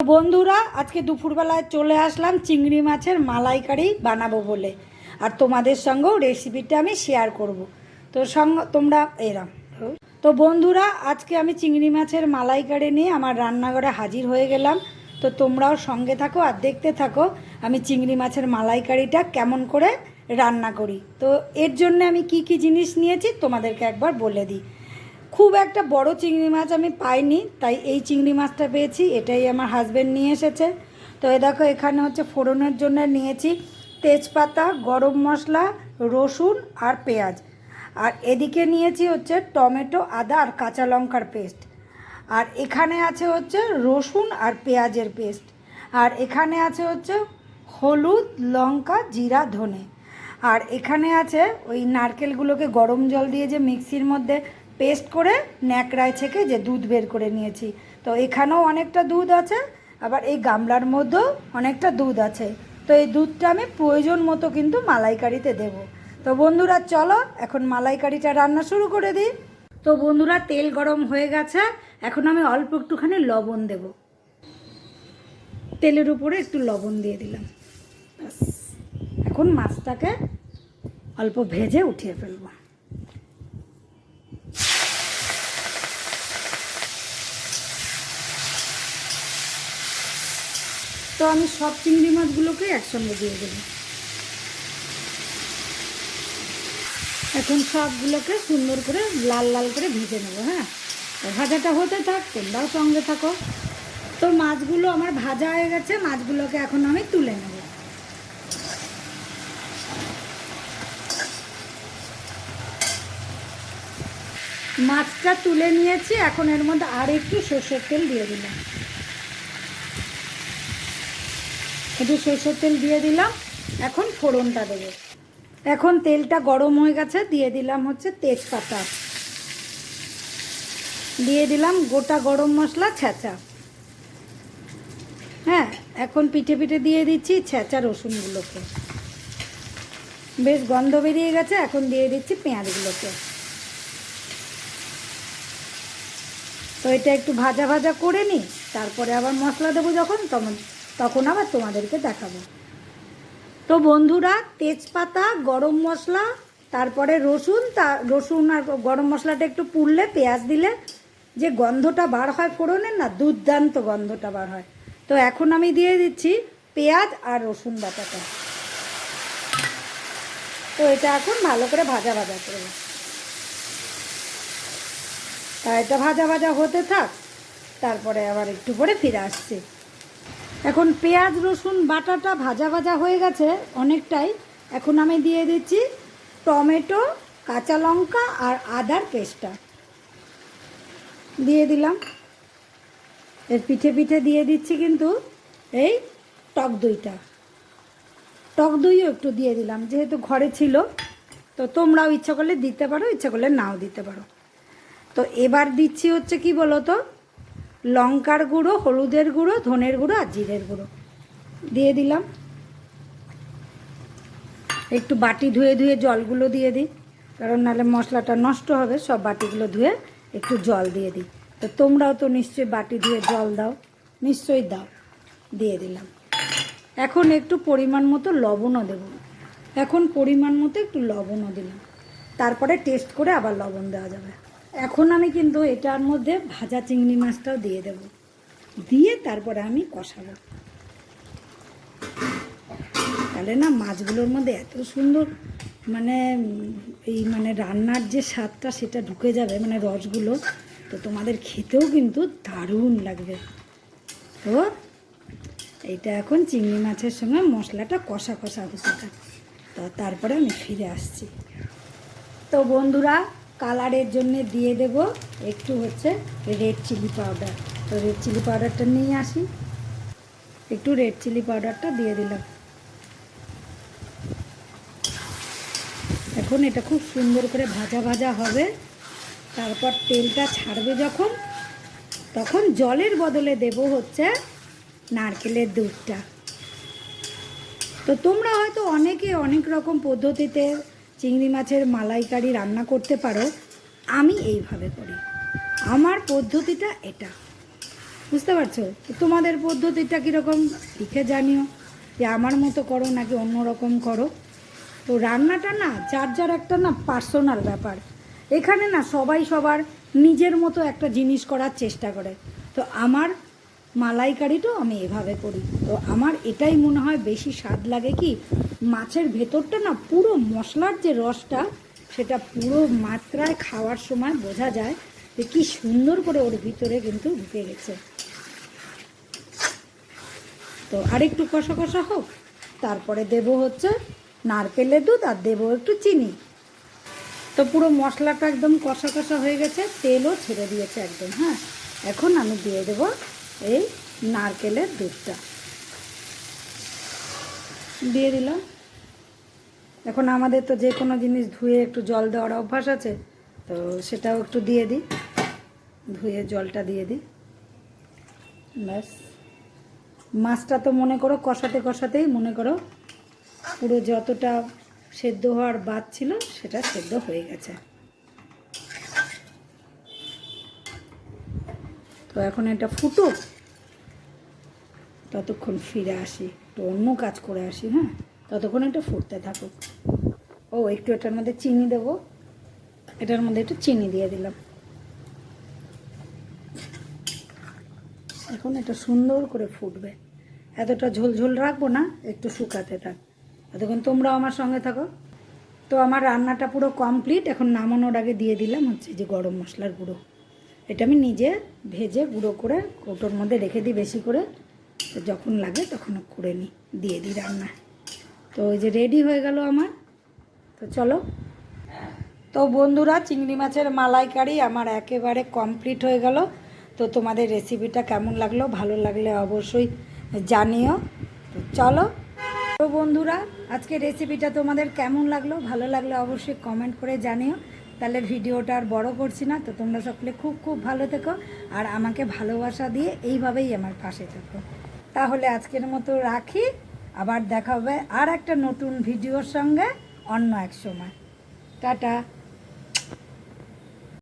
বন্ধুরা, আজকে দুপুরবেলায় চলে আসলাম চিংড়ি মাছের মালাইকারি বানাবো বলে। আর তোমাদের সঙ্গেও রেসিপিটা আমি শেয়ার করব। তো সঙ্গ, তোমরা এরাম। তো বন্ধুরা, আজকে আমি চিংড়ি মাছের মালাইকারি নিয়ে আমার রান্নাঘরে হাজির হয়ে গেলাম। তো তোমরাও সঙ্গে থাকো আর দেখতে থাকো আমি চিংড়ি মাছের মালাইকারিটা কেমন করে রান্না করি। তো এর জন্য আমি কি কি জিনিস নিয়েছি তোমাদেরকে একবার বলে দিই। খুব একটা বড় চিংড়ি মাছ আমি পাইনি, তাই এই চিংড়ি মাছটা পেয়েছি, এটাই আমার হাজব্যান্ড নিয়ে এসেছে। তো এ দেখো, এখানে হচ্ছে ফোড়নের জন্য নিয়েছি তেজপাতা, গরম মশলা, রসুন আর পেঁয়াজ। আর এদিকে নিয়েছি হচ্ছে টমেটো, আদা আর কাঁচা লঙ্কার পেস্ট। আর এখানে আছে হচ্ছে রসুন আর পেঁয়াজের পেস্ট। আর এখানে আছে হচ্ছে হলুদ, লঙ্কা, জিরা, ধনে। আর এখানে আছে ওই নারকেলগুলোকে গরম জল দিয়ে যে মিক্সির মধ্যে পেস্ট করে ন্যাকড়ায় ছেঁকে যে দুধ বের করে নিয়েছি। তো এখানেও অনেকটা দুধ আছে, আবার এই গামলার মধ্যেও অনেকটা দুধ আছে। তো এই দুধটা আমি প্রয়োজন মতো কিন্তু মালাইকারিতে দেব। তো বন্ধুরা, চলো এখন মালাইকারিটা রান্না শুরু করে দিই। তো বন্ধুরা, তেল গরম হয়ে গেছে, এখন আমি অল্প একটুখানি লবণ দেব। তেলের উপরে একটু লবণ দিয়ে দিলাম। এখন মাছটাকে অল্প ভেজে উঠিয়ে ফেলব। তো আমি সব চিংড়ি মাছগুলোকে একসঙ্গে দিয়ে দেবো। এখন সবগুলোকে সুন্দর করে লাল লাল করে ভেজে নেব হ্যাঁ? ভাজাটা হতে থাক, তোমরাও সঙ্গে থাকো। তো মাছগুলো আমার ভাজা হয়ে গেছে, মাছগুলোকে এখন আমি তুলে নেব। মাছটা তুলে নিয়েছি, এখন এর মধ্যে আর একটু সর্ষের তেল দিয়ে দিলাম। একটু সরষের তেল দিয়ে দিলাম। এখন ফোড়নটা দেবো। এখন তেলটা গরম হয়ে গেছে, দিয়ে দিলাম হচ্ছে তেজপাতা। দিয়ে দিলাম গোটা গরম মশলা, ছেঁচা। হ্যাঁ এখন পিঠে পিঠে দিয়ে দিচ্ছি ছেঁচা রসুনগুলোকে। বেশ গন্ধ বেরিয়ে গেছে, এখন দিয়ে দিচ্ছি পেঁয়াজগুলোকে। তো এটা একটু ভাজা ভাজা করে নিই, তারপরে আবার মশলা দেবো যখন, তখন তখন আবার তোমাদেরকে দেখাবো। তো বন্ধুরা, তেজপাতা, গরম মশলা, তারপরে রসুন, তা রসুন আর গরম মশলাটা একটু পুড়লে, পেঁয়াজ দিলে যে গন্ধটা বার হয় ফোড়নের না, দুর্দান্ত গন্ধটা বার হয়। তো এখন আমি দিয়ে দিচ্ছি পেঁয়াজ আর রসুন বাটাটা। তো এটা এখন ভালো করে ভাজা ভাজা করব। তা এটা ভাজা ভাজা হতে থাক, তারপরে আবার একটু পরে ফিরে আসছি। এখন পেঁয়াজ, রসুন, বাটাটা ভাজা ভাজা হয়ে গেছে অনেকটাই। এখন আমি দিয়ে দিচ্ছি টমেটো, কাঁচা লঙ্কা আর আদার পেস্টটা। দিয়ে দিলাম। এর পিঠে পিঠে দিয়ে দিচ্ছি কিন্তু এই টক দইটা। টক দইও একটু দিয়ে দিলাম, যেহেতু ঘরে ছিল। তো তোমরাও ইচ্ছা করলে দিতে পারো, ইচ্ছা করলে নাও দিতে পারো। তো এবার দিচ্ছি হচ্ছে কি বলো তো লঙ্কার গুঁড়ো, হলুদের গুঁড়ো, ধনের গুঁড়ো আর জিরের গুঁড়ো। দিয়ে দিলাম। একটু বাটি ধুয়ে ধুয়ে জলগুলো দিয়ে দিই, কারণ নাহলে মশলাটা নষ্ট হবে, সব বাটিগুলো ধুয়ে একটু জল দিয়ে দিই। তো তোমরাও তো নিশ্চয়ই বাটি ধুয়ে জল দাও, নিশ্চয়ই দাও। দিয়ে দিলাম। এখন একটু পরিমাণ মতো লবণও দেব। এখন পরিমাণ মতো একটু লবণও দিলাম। তারপরে টেস্ট করে আবার লবণ দেওয়া যাবে। এখন আমি কিন্তু এটার মধ্যে ভাজা চিংড়ি মাছটাও দিয়ে দেব। দিয়ে তারপরে আমি কষাবো। তাহলে না মাছগুলোর মধ্যে এত সুন্দর মানে এই মানে রান্নার যে স্বাদটা সেটা ঢুকে যাবে মানে রসগুলো, তো তোমাদের খেতেও কিন্তু দারুণ লাগবে। তো এইটা এখন চিংড়ি মাছের সঙ্গে মশলাটা কষা কষা হতে তো তারপরে আমি ফিরে আসছি। তো বন্ধুরা কালারের জন্য দিয়ে দেব। একটু হচ্ছে রেড চিলি পাউডার তো রেড চিলি পাউডারটা নিয়ে আসি। একটু রেড চিলি পাউডারটা দিয়ে দিলাম। এখন এটা খুব সুন্দর করে ভাজা ভাজা হবে। তারপর তেলটা ছাড়বে যখন, তখন জলের বদলে দেব হচ্ছে নারকেলের দুধটা। তো তোমরা হয়তো অনেকে অনেক রকম পদ্ধতিতে চিংড়ি মাছের মালাইকারি রান্না করতে পারো, আমি এইভাবে করি। আমার পদ্ধতিটা এটা। বুঝতে পারছ? তোমাদের পদ্ধতিটা কীরকম? লিখে জানিও। যে আমার মতো করো নাকি অন্য রকম করো? তো রান্নাটা না, যার যার একটা না পার্সোনাল ব্যাপার। এখানে না সবাই সবার নিজের মতো একটা জিনিস করার চেষ্টা করে। তো আমার মালাইকারিটাও আমি এভাবে করি। তো আমার এটাই মনে হয় বেশি স্বাদ লাগে কি, মাছের ভেতরটা না পুরো মশলার যে রসটা, সেটা পুরো মাত্রায় খাওয়ার সময় বোঝা যায় যে কি সুন্দর করে ওর ভিতরে কিন্তু ঢুকে গেছে। তো আরেকটু কষা কষা হোক, তারপরে দেব হচ্ছে নারকেলের দুধ আর দেবো একটু চিনি। তো পুরো মশলাটা একদম কষা কষা হয়ে গেছে, তেলও ছেড়ে দিয়েছে একদম হ্যাঁ। এখন আমি দিয়ে দেব এই নারকেলের দুধটা। দিয়ে দিলাম। এখন আমাদের তো যে কোনো জিনিস ধুয়ে একটু জল দেওয়ার অভ্যাস আছে, তো সেটাও একটু দিয়ে দিই। ধুয়ে জলটা দিয়ে দিই। ব্যাস। মাছটা তো মনে করো কষাতে কষাতেই মনে করো পুরো যতটা সেদ্ধ হওয়ার বাদ ছিল, সেটা সেদ্ধ হয়ে গেছে। তো এখন এটা ফুটুক ততক্ষণ ফিরে আসি, একটু অন্য কাজ করে আসি হ্যাঁ? ততক্ষণ এটা ফুটতে থাকুক। ও, একটু এটার মধ্যে চিনি দেবো। এটার মধ্যে একটু চিনি দিয়ে দিলাম। এখন এটা সুন্দর করে ফুটবে। এতটা ঝোলঝোল রাখব না, একটু শুকাতে থাক। এতক্ষণ তোমরাও আমার সঙ্গে থাকো। তো আমার রান্নাটা পুরো কমপ্লিট এখন নামানোর আগে দিয়ে দিলাম হচ্ছে যে গরম মশলার গুঁড়ো। এটা আমি নিজে ভেজে গুঁড়ো করে কৌটোর মধ্যে রেখে দিই বেশি করে। তো যখন লাগে তখন করে নিই দিয়ে দিই রান্না। তো ওই যে রেডি হয়ে গেল আমার। তো চলো। তো বন্ধুরা, চিংড়ি মাছের মালাইকারি আমার একেবারে কমপ্লিট হয়ে গেল। তো তোমাদের রেসিপিটা কেমন লাগল, ভালো লাগলে অবশ্যই জানিও। তো চলো। তো বন্ধুরা আজকে রেসিপিটা তোমাদের কেমন লাগল, ভালো লাগলে অবশ্যই কমেন্ট করে জানিও। তাহলে ভিডিওটা আর বড় করছি না, তো তোমরা সকলে খুব খুব ভালো থেকো আর আমাকে ভালোবাসা দিয়ে এইভাবেই আমার পাশে থেকো। তাহলে আজকের মতো রাখি, আবার দেখা হবে আর একটা নতুন ভিডিওর সঙ্গে অন্য এক সময়। টাটা।